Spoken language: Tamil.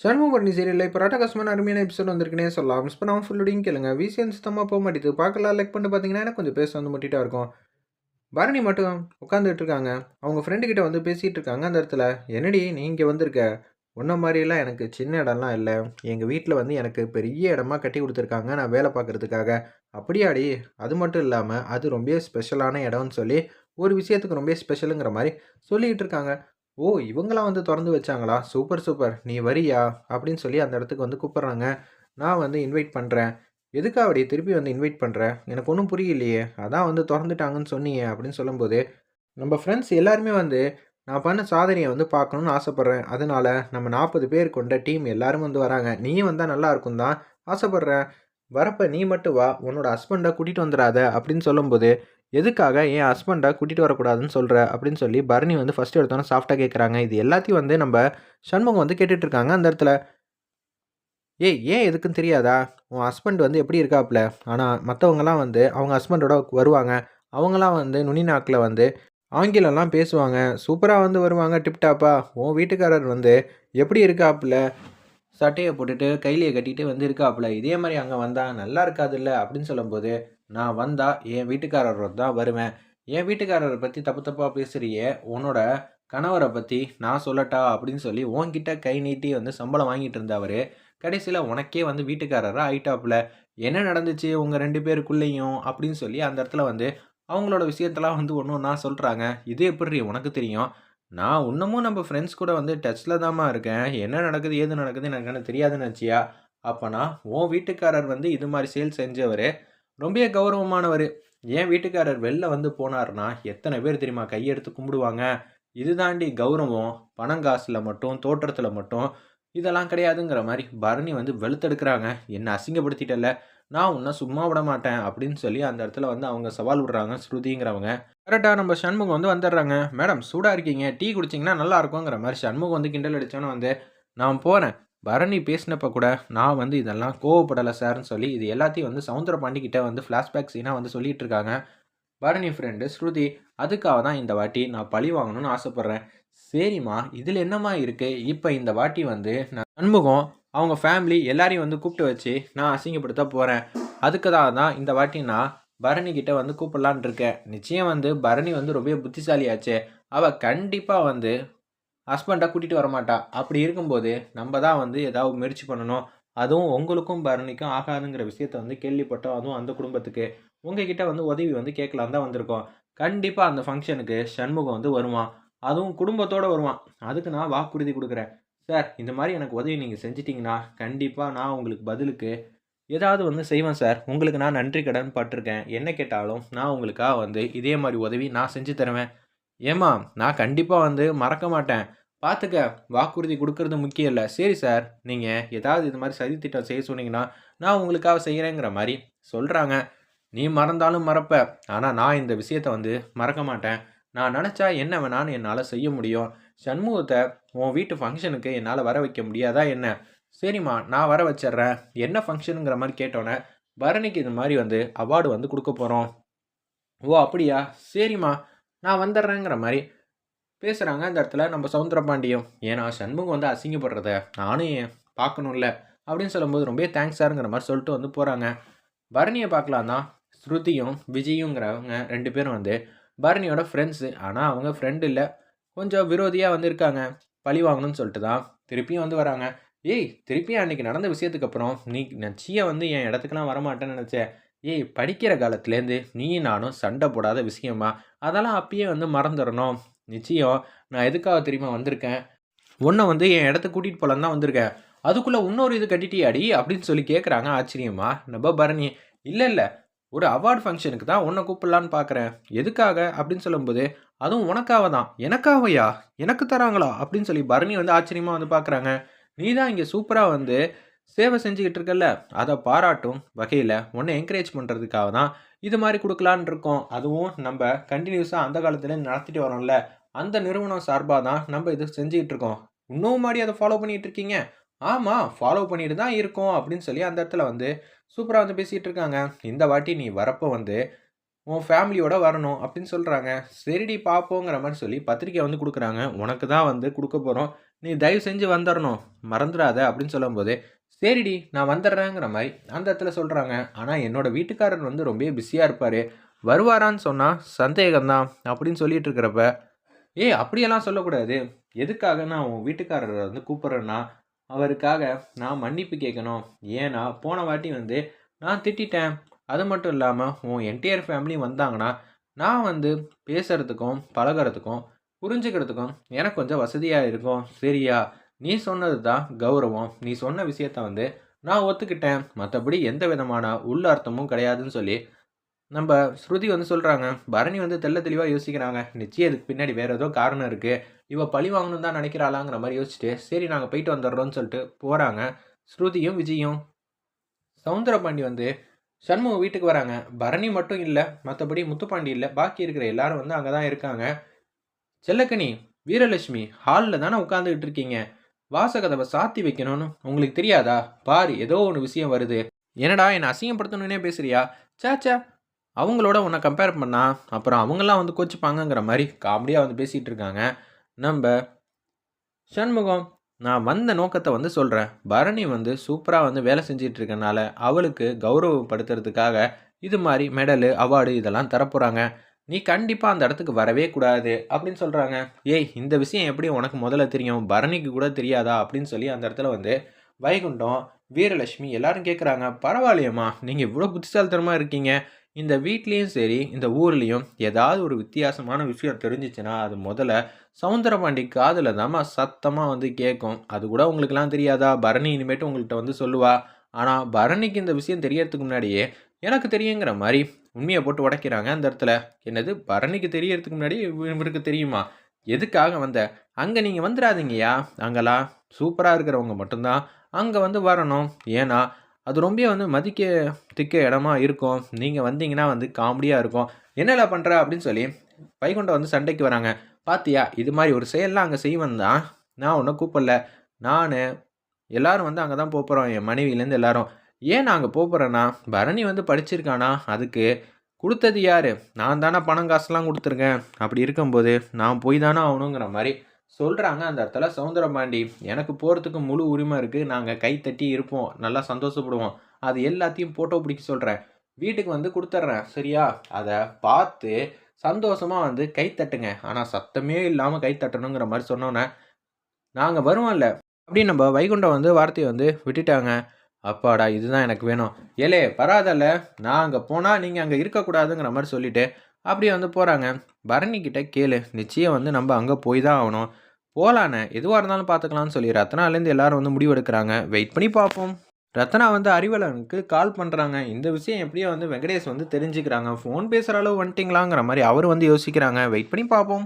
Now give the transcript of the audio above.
சண்முகர்ணி சீரியலில் இப்போ ராட்டகாசமான அருமையான எபிசோட் வந்திருக்குனே சொல்லலாம். மிஸ் பண்ணாமல் ஃபுல்லோடையும் கேளுங்க. விசிஎன் சுத்தமாக போக மாட்டேது. பார்க்கலாம் லைக் பண்ணி பார்த்தீங்கன்னா எனக்கு கொஞ்சம் பேச வந்து முட்டிட்டா இருக்கும். பரணி மட்டும் உட்காந்துட்டு இருக்காங்க. அவங்க ஃப்ரெண்டு கிட்ட வந்து பேசிகிட்டு இருக்காங்க அந்த இடத்துல. என்னடி நீ இங்கே வந்திருக்க? உன்ன மாதிரிலாம் எனக்கு சின்ன இடம்லாம் இல்லை. எங்கள் வீட்டில் வந்து எனக்கு பெரிய இடமா கட்டி கொடுத்துருக்காங்க நான் வேலை பார்க்குறதுக்காக. அப்படியாடி? அது மட்டும் இல்லாமல் அது ரொம்ப ஸ்பெஷலான இடம்னு சொல்லி ஒரு விஷயத்துக்கு ரொம்ப ஸ்பெஷலுங்கிற மாதிரி சொல்லிக்கிட்டு இருக்காங்க. ஓ இவங்களாம் வந்து திறந்து வச்சாங்களா? Super super. நீ வரியா? அப்படின்னு சொல்லி அந்த இடத்துக்கு வந்து கூப்பிட்றாங்க. நான் வந்து இன்வைட் பண்ணுறேன் எதுக்காக அப்படி திருப்பி வந்து இன்வைட் பண்ணுறேன் எனக்கு ஒன்றும் புரியலையே. அதான் வந்து திறந்துட்டாங்கன்னு சொன்னியே அப்படின்னு சொல்லும்போது நம்ம ஃப்ரெண்ட்ஸ் எல்லாருமே வந்து நான் பண்ண சாதனையை வந்து பார்க்கணுன்னு ஆசைப்பட்றேன். அதனால நம்ம நாற்பது பேர் கொண்ட டீம் எல்லாரும் வந்து வராங்க. நீயும் வந்தால் நல்லாயிருக்கும் தான். ஆசைப்பட்றேன். வரப்போ நீ மட்டும் வா. உன்னோட ஹஸ்பண்டை கூட்டிகிட்டு வந்துடாத. அப்படின்னு சொல்லும்போது எதுக்காக என் ஹஸ்பண்டை கூட்டிகிட்டு வரக்கூடாதுன்னு சொல்கிற அப்படின்னு சொல்லி பரணி வந்து ஃபஸ்ட்டு எடுத்தோன்னே சாஃப்டாக கேட்குறாங்க இது எல்லாத்தையும் வந்து நம்ம சண்முகம் வந்து கேட்டுட்ருக்காங்க அந்த இடத்துல. ஏய் ஏன் எதுக்குன்னு தெரியாதா? உன் ஹஸ்பண்ட் வந்து எப்படி இருக்காப்புல? ஆனால் மற்றவங்கலாம் வந்து அவங்க ஹஸ்பண்டோட வருவாங்க. அவங்களாம் வந்து நுனி நாக்கில் வந்து ஆங்கிலம்லாம் பேசுவாங்க. சூப்பராக வந்து வருவாங்க டிப்டாப்பா. உன் வீட்டுக்காரர் வந்து எப்படி இருக்காப்புல? சட்டையை போட்டுட்டு கையிலேயே கட்டிட்டு வந்து இருக்காப்புல. இதே மாதிரி அங்கே வந்தால் நல்லா இருக்காதுல்ல? அப்படின்னு சொல்லும்போது நான் வந்தால் என் வீட்டுக்காரர் தான் வருவேன். என் வீட்டுக்காரரை பற்றி தப்பு தப்பாக பேசுகிறியே உன்னோட கணவரை பற்றி நான் சொல்லட்டா அப்படின்னு சொல்லி உன்கிட்ட கை நீட்டி வந்து சம்பளம் வாங்கிட்டு இருந்தவர் கடைசியில் உனக்கே வந்து வீட்டுக்காரராக ஆயிட்டாப்புல. என்ன நடந்துச்சு உங்கள் ரெண்டு பேருக்குள்ளேயும் அப்படின்னு சொல்லி அந்த இடத்துல வந்து அவங்களோட விஷயத்தெல்லாம் வந்து ஒன்று ஒன்றா சொல்கிறாங்க இது எப்படி உனக்கு தெரியும்? நான் இன்னமும் நம்ம ஃப்ரெண்ட்ஸ் கூட வந்து டச்சில் தாம்மா இருக்கேன். என்ன நடக்குது ஏது நடக்குது எனக்கு என்ன தெரியாதுன்னு வச்சியா அப்போனா உன் வீட்டுக்காரர் வந்து இது மாதிரி சேல் செஞ்சவர் ரொம்ப கௌரவமானவர். ஏன் வீட்டுக்காரர் வெளில வந்து போனார்னா எத்தனை பேர் தெரியுமா கையெடுத்து கும்பிடுவாங்க? இது தாண்டி கௌரவம் பணங்காசில் மட்டும் தோற்றத்தில் மட்டும் இதெல்லாம் கிடையாதுங்கிற மாதிரி பரணி வந்து வெளுத்தெடுக்கிறாங்க. என்னை அசிங்கப்படுத்திட்டல நான் உன்னை சும்மா விட மாட்டேன் அப்படின்னு சொல்லி அந்த இடத்துல வந்து அவங்க சவால் விடுறாங்க ஸ்ருதிங்கிறவங்க. கரெக்டாக நம்ம சண்முகம் வந்து வந்துடுறாங்க. மேடம் சூடாக இருக்கீங்க. டீ குடிச்சிங்கன்னா நல்லா இருக்குங்கிற மாதிரி சண்முகம் வந்து கிண்டல் அடித்தோன்னு வந்து நான் போகிறேன் பரணி பேசினப்ப கூட நான் வந்து இதெல்லாம் கோவப்படலை சார்னு சொல்லி இது எல்லாத்தையும் வந்து சவுந்தர பாண்டிக்கிட்ட வந்து ஃப்ளாஷ்பேக் சீனாக வந்து சொல்லிட்டு இருக்காங்க. பரணி ஃப்ரெண்டு ஸ்ருதி அதுக்காக தான் இந்த வாட்டி நான் பழி வாங்கணும்னு ஆசைப்பட்றேன். சரிம்மா இதில் என்னம்மா இருக்குது இப்போ இந்த வாட்டி வந்து நான் நண்முகம் அவங்க ஃபேமிலி எல்லாரையும் வந்து கூப்பிட்டு வச்சு நான் அசிங்கப்படுத்த போகிறேன் அதுக்கு தான் தான் இந்த வாட்டி நான் பரணி வந்து கூப்பிடலான் இருக்கேன். நிச்சயம் வந்து பரணி வந்து ரொம்ப புத்திசாலியாச்சு. அவள் கண்டிப்பாக வந்து ஹஸ்பண்டை கூட்டிகிட்டு வரமாட்டா. அப்படி இருக்கும்போது நம்ம தான் வந்து ஏதாவது முயற்சி பண்ணணும். அதுவும் உங்களுக்கும் பரணிக்கும் ஆகாதுங்கிற விஷயத்த வந்து கேள்விப்பட்டோம். அதுவும் அந்த குடும்பத்துக்கு. உங்ககிட்ட வந்து உதவி வந்து கேட்கலாம் தான் வந்திருக்கோம். கண்டிப்பாக அந்த ஃபங்க்ஷனுக்கு சண்முகம் வந்து வருவான். அதுவும் குடும்பத்தோடு வருவான். அதுக்கு நான் வாக்குறுதி கொடுக்குறேன். சார் இந்த மாதிரி எனக்கு உதவி நீங்கள் செஞ்சிட்டிங்கன்னா கண்டிப்பாக நான் உங்களுக்கு பதிலுக்கு ஏதாவது வந்து செய்வேன் சார். உங்களுக்கு நான் நன்றி கடன் பட்டிருக்கேன். என்ன கேட்டாலும் நான் உங்களுக்காக வந்து இதே மாதிரி உதவி நான் செஞ்சு தருவேன். ஏம்மா நான் கண்டிப்பாக வந்து மறக்க மாட்டேன். பார்த்துக்க வாக்குறுதி கொடுக்கறது முக்கியம் இல்லை. சரி சார் நீங்கள் ஏதாவது இது மாதிரி சதி திட்டம் செய்ய சொன்னீங்கன்னா நான் உங்களுக்காக செய்கிறேங்கிற மாதிரி சொல்கிறாங்க நீ மறந்தாலும் மறப்ப. ஆனால் நான் இந்த விஷயத்த வந்து மறக்க மாட்டேன். நான் நினச்சா என்ன வேணான்னு என்னால் செய்ய முடியும். சண்முகத்தை உன் வீட்டு ஃபங்க்ஷனுக்கு என்னால் வர வைக்க முடியாதா என்ன? சரிம்மா நான் வர வச்சிட்றேன். என்ன ஃபங்க்ஷனுங்கிற மாதிரி கேட்டோன்னே பரணிக்கு இது மாதிரி வந்து அவார்டு வந்து கொடுக்க போகிறோம் ஓ அப்படியா? சரிம்மா. நான் வந்துடுறேங்கிற மாதிரி பேசுகிறாங்க அந்த இடத்துல நம்ம சவுந்தரபாண்டியம் ஏன்னா சண்முகம் வந்து அசிங்கப்படுறத நானும் பார்க்கணும்ல? அப்படின்னு சொல்லும்போது ரொம்பவே தேங்க்ஸ் சாருங்கிற மாதிரி சொல்லிட்டு வந்து போகிறாங்க பரணியை பார்க்கலாம் தான். ஸ்ருதியும் விஜயுங்கிறவங்க ரெண்டு பேரும் வந்து பரணியோட ஃப்ரெண்ட்ஸு ஆனால் அவங்க ஃப்ரெண்டு இல்லை. கொஞ்சம் விரோதியாக வந்து இருக்காங்க. பழி வாங்கணும்னு சொல்லிட்டு தான் திருப்பியும் வந்து வராங்க. ஏய் திருப்பியும் அன்றைக்கி நடந்த விஷயத்துக்கு அப்புறம் நீ நச்சியை வந்து என் இடத்துக்குலாம் வரமாட்டேன்னு நினச்சேன் ஏய் படிக்கிற காலத்துலேருந்து நீ நானும் சண்டை போடாத விஷயமா? அதெல்லாம் அப்பயே வந்து மறந்துடணும் நிச்சயம் நான் எதுக்காக தெரியுமா வந்திருக்கேன்? உன்னை வந்து என் இடத்த கூட்டிகிட்டு போகலான்னு தான் வந்திருக்கேன். அதுக்குள்ளே இன்னொரு இது கட்டிட்டியாடி? அப்படின்னு சொல்லி கேட்குறாங்க ஆச்சரியமா? நம்ம பரணி. இல்லை இல்லை. ஒரு அவார்டு ஃபங்க்ஷனுக்கு தான் உன்னை கூப்பிடலான்னு பார்க்குறேன் எதுக்காக? அப்படின்னு சொல்லும்போது அதுவும் உனக்காக தான். எனக்காவையா எனக்கு தராங்களா? அப்படின்னு சொல்லி பரணி வந்து ஆச்சரியமாக வந்து பார்க்குறாங்க நீ தான் இங்கே சூப்பராக வந்து சேவை செஞ்சுக்கிட்டு இருக்கல அதை பாராட்டும் வகையில் ஒன்று என்கரேஜ் பண்ணுறதுக்காக தான் இது மாதிரி கொடுக்கலான் இருக்கோம். அதுவும் நம்ம கண்டினியூஸாக அந்த காலத்துல நடத்திட்டு வரோம்ல அந்த நிறுவனம் சார்பாக தான் நம்ம இது செஞ்சுக்கிட்டு இருக்கோம். இன்னும் மாடி அதை ஃபாலோ பண்ணிகிட்டு இருக்கீங்க. ஆமாம் ஃபாலோ பண்ணிட்டு தான் இருக்கோம் அப்படின்னு சொல்லி அந்த இடத்துல வந்து சூப்பராக வந்து பேசிகிட்டு இருக்காங்க. இந்த வாட்டி நீ வரப்போ வந்து உன் ஃபேமிலியோட வரணும் அப்படின்னு சொல்கிறாங்க சரிடி பார்ப்போங்கிற மாதிரி சொல்லி பத்திரிக்கை வந்து கொடுக்குறாங்க. உனக்கு தான் வந்து கொடுக்க போகிறோம் நீ தயவு செஞ்சு வந்துடணும் மறந்துடாத அப்படின்னு சொல்லும்போது சரிடி நான் வந்துடுறேங்கிற மாதிரி அந்த இடத்துல சொல்கிறாங்க ஆனால் என்னோடய வீட்டுக்காரர் வந்து ரொம்ப பிஸியாக இருப்பார். வருவாரான்னு சொன்னால் சந்தேகம்தான் அப்படின்னு சொல்லிட்டு இருக்கிறப்ப ஏய் அப்படியெல்லாம் சொல்லக்கூடாது. எதுக்காக நான் உன் வீட்டுக்காரரை வந்து கூப்பிட்றேன்னா அவருக்காக நான் மன்னிப்பு கேட்கணும். ஏன்னா போன வாட்டி வந்து நான் திட்டிட்டேன். அது மட்டும் இல்லாமல் உன் என்டையர் ஃபேமிலி வந்தாங்கன்னா நான் வந்து பேசுகிறதுக்கும் பழகுறதுக்கும் புரிஞ்சுக்கிறதுக்கும் எனக்கு கொஞ்சம் வசதியாக இருக்கும். சரியா? நீ சொன்னது தான் கௌரவம். நீ சொன்ன விஷயத்த வந்து நான் ஒத்துக்கிட்டேன். மற்றபடி எந்த விதமான உள் அர்த்தமும் கிடையாதுன்னு சொல்லி நம்ம ஸ்ருதி வந்து சொல்கிறாங்க பரணி வந்து தெள்ள தெளிவாக யோசிக்கிறாங்க. நிச்சயம் இதுக்கு பின்னாடி வேறு ஏதோ காரணம் இருக்குது இவ பழி வாங்கணும் தான் நினைக்கிறாளாங்கிற மாதிரி யோசிச்சுட்டு சரி நாங்கள் போயிட்டு வந்துடுறோம்னு சொல்லிட்டு போகிறாங்க ஸ்ருதியும் விஜயும். சவுந்தரபாண்டி வந்து சண்முக வீட்டுக்கு வராங்க. பரணி மட்டும் இல்லை மற்றபடி முத்துப்பாண்டி இல்லை பாக்கி இருக்கிற எல்லாரும் வந்து அங்கே தான் இருக்காங்க. செல்லக்கனி வீரலட்சுமி ஹாலில் தானே உட்காந்துக்கிட்டு இருக்கீங்க? வாசகதவை சாத்தி வைக்கணும்னு உங்களுக்கு தெரியாதா? பாரு ஏதோ ஒன்று விஷயம் வருது. என்னடா என்னை அசிங்கப்படுத்தணுன்னே பேசுறியா? சேச்சா அவங்களோட உன்னை கம்பேர் பண்ணா அப்புறம் அவங்கெல்லாம் வந்து கோச்சிப்பாங்கங்கிற மாதிரி காமெடியாக வந்து பேசிகிட்டு இருக்காங்க. நம்ம சண்முகம் நான் வந்த நோக்கத்தை வந்து சொல்கிறேன் பரணி வந்து சூப்பராக வந்து வேலை செஞ்சிட்டு இருக்கனால அவளுக்கு கௌரவப்படுத்துறதுக்காக இது மாதிரி மெடலு அவார்டு இதெல்லாம் தரப்போகிறாங்க நீ கண்டிப்பாக அந்த இடத்துக்கு வரவே கூடாது அப்படின்னு சொல்கிறாங்க ஏய் இந்த விஷயம் எப்படி உனக்கு முதல்ல தெரியும்? பரணிக்கு கூட தெரியாதா? அப்படின்னு சொல்லி அந்த இடத்துல வந்து வைகுண்டம் வீரலட்சுமி எல்லாரும் கேட்குறாங்க பரவாயில்லையம்மா நீங்கள் இவ்வளோ புத்திசாலித்தனமாக இருக்கீங்க. இந்த வீட்லேயும் சரி இந்த ஊர்லேயும் ஏதாவது ஒரு வித்தியாசமான விஷயம் தெரிஞ்சிச்சுன்னா அது முதல்ல சவுந்தரபாண்டி காதில் தாம்மா சத்தமாக வந்து கேட்கும் அது கூட உங்களுக்கெல்லாம் தெரியாதா? பரணி இனிமேட்டு உங்கள்கிட்ட வந்து சொல்லுவா. ஆனால் பரணிக்கு இந்த விஷயம் தெரியறதுக்கு முன்னாடியே எனக்கு தெரியுங்கிற மாதிரி உண்மையை போட்டு உடைக்கிறாங்க அந்த இடத்துல. என்னது? பரணிக்கு தெரியறதுக்கு முன்னாடி இவருக்கு தெரியுமா? எதுக்காக வந்த? அங்கே நீங்கள் வந்துடாதீங்கய்யா அங்கெல்லாம் சூப்பராக இருக்கிறவங்க மட்டும்தான் அங்கே வந்து வரணும். ஏன்னா அது ரொம்ப வந்து மதிக்க திக்க இடமா இருக்கும். நீங்கள் வந்தீங்கன்னா வந்து காமெடியாக இருக்கும். என்னெல்லாம் பண்ணுற அப்படின்னு சொல்லி வைகுண்டம் வந்து சண்டைக்கு வராங்க. பாத்தியா? இது மாதிரி ஒரு செயல்லாம் அங்கே செய்வன் தான் நான் ஒன்றும் கூப்பிடல. நான் எல்லாரும் வந்து அங்கே தான் போகிறோம் என் மனைவியிலேருந்து எல்லாரும். ஏன் நான் அங்கே போகிறேன்னா பரணி வந்து படிச்சிருக்கானா அதுக்கு கொடுத்தது யார்? நான் தானே பணம் காசுலாம் கொடுத்துருக்கேன். அப்படி இருக்கும்போது நான் போய் தானே ஆகணுங்கிற மாதிரி சொல்கிறாங்க அந்த இடத்துல சவுந்தரபாண்டி. எனக்கு போகிறதுக்கு முழு உரிமை இருக்குது நாங்கள் கை தட்டி இருப்போம். நல்லா சந்தோஷப்படுவோம். அது எல்லாத்தையும் ஃபோட்டோ பிடிக்க சொல்கிறேன் வீட்டுக்கு வந்து கொடுத்துட்றேன். சரியா? அதை பார்த்து சந்தோஷமாக வந்து கை தட்டுங்க. ஆனால் சத்தமே இல்லாமல் கை தட்டணுங்கிற மாதிரி சொன்னோன்னே நாங்கள் வருவோம்ல. அப்படின்னு நம்ம வைகுண்டம் வந்து வார்த்தையை வந்து விட்டுட்டாங்க. அப்பாடா இதுதான் எனக்கு வேணும். ஏலே பராதல்ல நான் அங்கே போனால் நீங்கள் அங்கே இருக்கக்கூடாதுங்கிற மாதிரி சொல்லிட்டு அப்படியே வந்து போகிறாங்க பரணிக்கிட்ட கேளு. நிச்சயம் வந்து நம்ம அங்கே போய் தான் ஆகணும். போகலானே எதுவாக இருந்தாலும் பார்த்துக்கலாம்னு சொல்லி ரத்னாலேருந்து எல்லாரும் வந்து முடிவெடுக்கிறாங்க வெயிட் பண்ணி பார்ப்போம் ரத்னா வந்து அறிவலனுக்கு கால் பண்ணுறாங்க இந்த விஷயம் எப்படியோ வந்து வெங்கடேஷ் வந்து தெரிஞ்சுக்கிறாங்க. ஃபோன் பேசுகிற அளவு வந்துட்டிங்களாங்கிற மாதிரி அவர் வந்து யோசிக்கிறாங்க. வெயிட் பண்ணி பார்ப்போம்